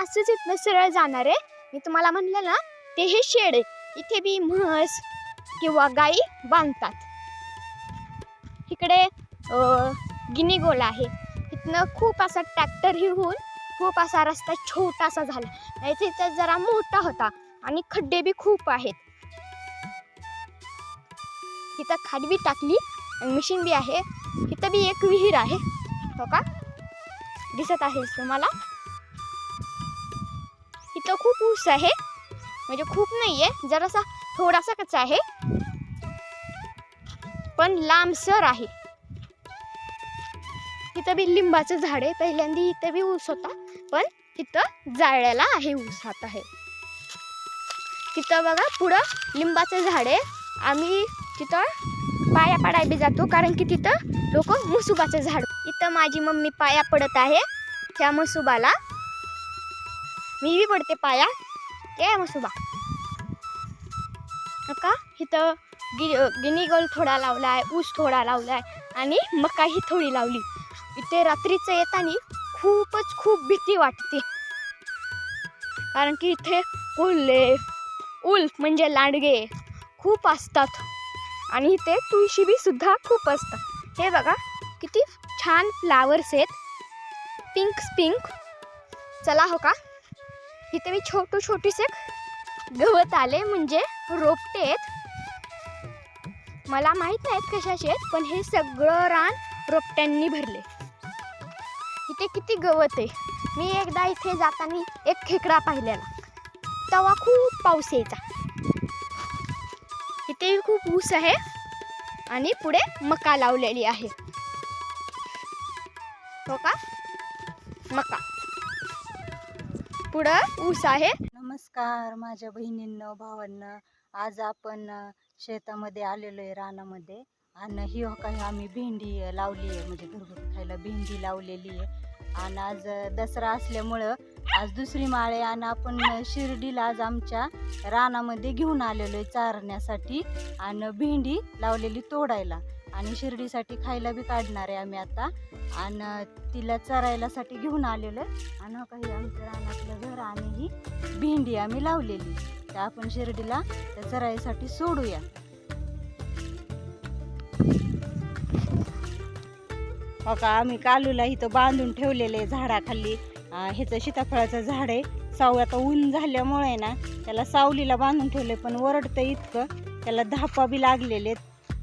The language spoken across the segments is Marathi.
असंच इथनं सरळ जाणार आहे? मी तुम्हाला म्हणलं ना ते हे शेड आहे. इथे बी म्हस किंवा गाई बांधतात. इकडे अं, गिनी आहे. इथनं खूप असा ट्रॅक्टरही होऊन खूप असा रस्ता छोटासा झाला. नाही तिथं जरा मोठा होता आणि खड्डे बी खूप आहेत. इथं खाडवी बी टाकली आणि मशीन बी आहे. इथं बी एक विहीर आहे. हो का? दिसत आहे तुम्हाला? इथं खूप ऊस आहे. म्हणजे खूप नाही आहे जरासा थोडासा कच्चा आहे. पण लांबसर आहे. इथं बी लिंबाचं झाड आहे पहिल्यांदा इथं बी ऊस होता पण तिथं जाळ्याला आहे ऊस हात आहे. तिथं बघा पुढं लिंबाचं झाड आहे. आम्ही तिथं पाया पडाय बी जातो कारण की तिथं लोक मुसुबाचं झाड. इथं माझी मम्मी पाया पडत आहे त्या मसुबाला मी बी पडते पाया. ये मसुबा का इथं गि गिनीगोल थोडा लावलाय ऊस थोडा लावलाय आणि मकाही थोडी लावली. इथे रात्रीचं येताना खूपच खूप भीती वाटते. कारण की इथे कोल्हे उल्फ म्हणजे लांडगे खूप असतात. आणि इथे तुळशी बी सुद्धा खूप असतात. हे बघा किती छान फ्लावर्स आहेत. पिंक पिंक चला हो का? इथे मी छोटू छोटीसे गवत आले म्हणजे रोपटे आहेत. मला माहीत नाहीत कशाचे आहेत पण हे सगळं रान रोपट्यांनी भरले. इथे किती गवत आहे. मी एकदा इथे जाताना एक खेकडा पाहिलेला. तेव्हा खूप पाऊस यायचा. इथे खूप ऊस आहे आणि पुढे मका लावलेली आहे. हो का? मका. पुढं ऊस आहे. नमस्कार माझ्या बहिणींना भावांना आज आपण शेतामध्ये आलेलो आहे रानामध्ये आणि ही हो काही आम्ही भेंडी लावली आहे. म्हणजे घरगुती खायला भेंडी लावलेली आहे. आणि आज दसरा असल्यामुळं आज दुसरी माळे आणि आपण शिर्डीला आज आमच्या रानामध्ये घेऊन आलेलो आहे चारण्यासाठी आणि भेंडी लावलेली तोडायला. आणि शिर्डीसाठी खायला बी काढणार आहे आम्ही आता. आणि तिला चरायलासाठी घेऊन आलेलो आहे. आणि हो काही आमचं रानातलं घर आणि ही भेंडी आम्ही लावलेली. तर आपण शिर्डीला त्या चरायसाठी सोडूया. हो का आम्ही कालूला इथं बांधून ठेवलेले झाडाखाली. ह्याचं सीताफळाचं झाड आहे. साव आता ऊन झाल्यामुळे ना त्याला सावलीला बांधून ठेवले पण वरडतं इतकं. त्याला धापा बी लागलेले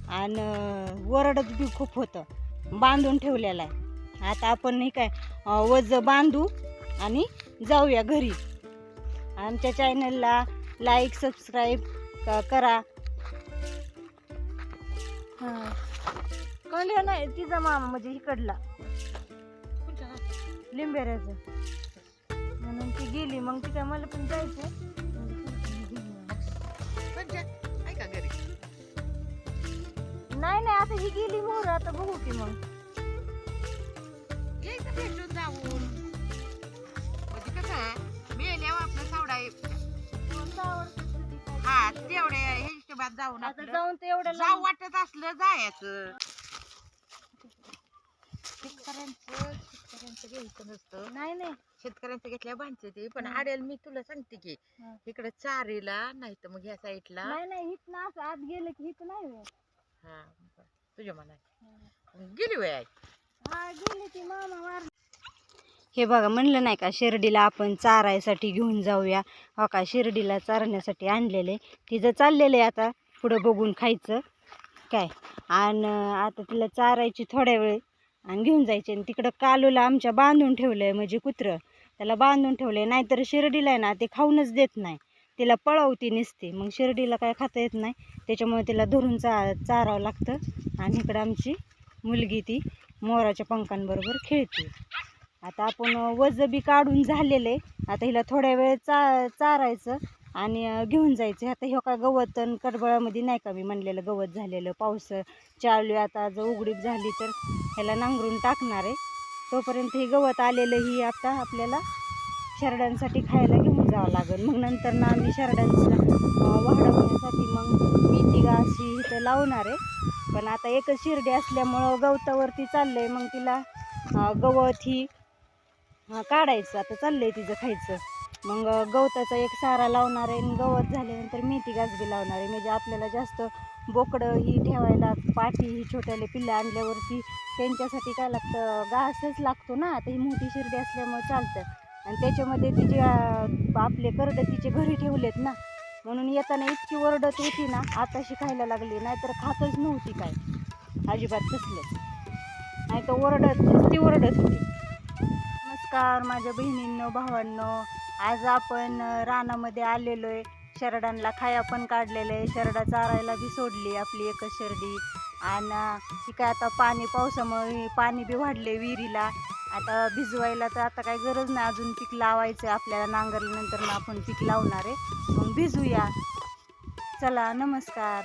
आणि अं, वरडत बी खूप होतं. बांधून ठेवलेलं आहे. आता आपण नाही काय वज बांधू आणि जाऊया घरी. आमच्या चॅनलला लाईक सबस्क्राईब करा. कळलं नाही तिचा मामा म्हणजे इकडला. लिंबेऱ्याचं. म्हणून ती गेली मग ती काय मला पण जायचं नाही नाही आता ही गेली मोर आता बघू की मग. यायचं भेटून जाऊन. म्हणजे कसं मेल्यावर आपलं सावडाय हा तेवढे हिशोबात जाऊन आता आपलं. जाऊन ते एवढं जाऊ वाटत असलं जायचं. शेतकऱ्यांचं शेतकऱ्यांचं घ्यायचं नसतं. नाही नाही. शेतकऱ्यांचं घेतल्या बांधते ते. पण. आडेल मी तुला सांगते की हं. इकडे चारीला नाही तर मग ह्या साईडला नाही नाही हित ना असं आत गेलं की हित नाही. हा बरं. तुझ्या मनात. गेली वय गेली ती मामा मार बघा म्हणलं नाही का शिर्डीला आपण चारायसाठी घेऊन जाऊया. हो का शिर्डीला चारण्यासाठी आणलेले तिचं चाललेलं आहे आता पुढं बघून खायचं. काय? आणि आता तिला चारायची थोड्या वेळ आणि घेऊन जायचे. आणि तिकडं कालूला आमच्या बांधून ठेवलं आहे म्हणजे कुत्रं. त्याला बांधून ठेवलं आहे नाहीतर शिर्डीला आहे ना ते खाऊनच देत नाही. तिला पळवती नसते. मग शिर्डीला काय खाता येत नाही. त्याच्यामुळे तिला धरून चा चारावं लागतं. आणि इकडं आमची मुलगी ती मोराच्या पंखांबरोबर खेळते. आता आपण वजं बी काढून झालेलं. आहे आता हिला थोड्या वेळ चा चारायचं आणि घेऊन जायचं. आता हे काय गवत कडबळामध्ये नाही का मी म्हणलेलं गवत झालेलं. पाऊस चालू आता जर उघडीप झाली तर ह्याला नांगरून टाकणार आहे. तोपर्यंत हे गवत आलेलं ही आता आपल्याला शरडांसाठी खायला करावं लागेल. मग नंतर ना आम्ही शरडांचा वाढवण्यासाठी मग मेथी अशी इथं लावणार आहे. पण आता एकच शिर्डी असल्यामुळं गवतावरती चाललं आहे मग तिला गवत ही काढायचं. आता चाललं आहे तिचं खायचं. मग गवताचा एक सारा लावणार आहे. आणि गवत झाल्यानंतर मेथी गाजबी लावणार आहे. म्हणजे आपल्याला जास्त बोकडं ही ठेवायला पाठी ही छोट्याले पिल्लं आणल्यावरती त्यांच्यासाठी काय लागतं? घासच लागतो ना. आता ही मोठी शिर्डी असल्यामुळे चालतं. आणि त्याच्यामध्ये तिचे आपले करडं तिचे घरी ठेवलेत ना म्हणून येताना इतकी ओरडत होती ना आताशी खायला लागली नाहीतर खातच नव्हती काय. अजिबात कसलं नाही तर ओरडत ती ओरडत होती. नमस्कार माझ्या बहिणींनो भावांनो आज आपण रानामध्ये आलेलो आहे शरडांना खाया पण काढलेलं आहे शरडा चारायला बी सोडली आपली एकच शरडी. आणि ती काय आता पाणी पावसामुळे पाणी बी वाढले विहिरीला. आता भिजवायला तर आता काही गरज नाही. अजून पीक लावायचं आहे आपल्याला. नांगरल्यानंतर मग आपण पीक लावणार आहे. मग भिजूया. चला नमस्कार.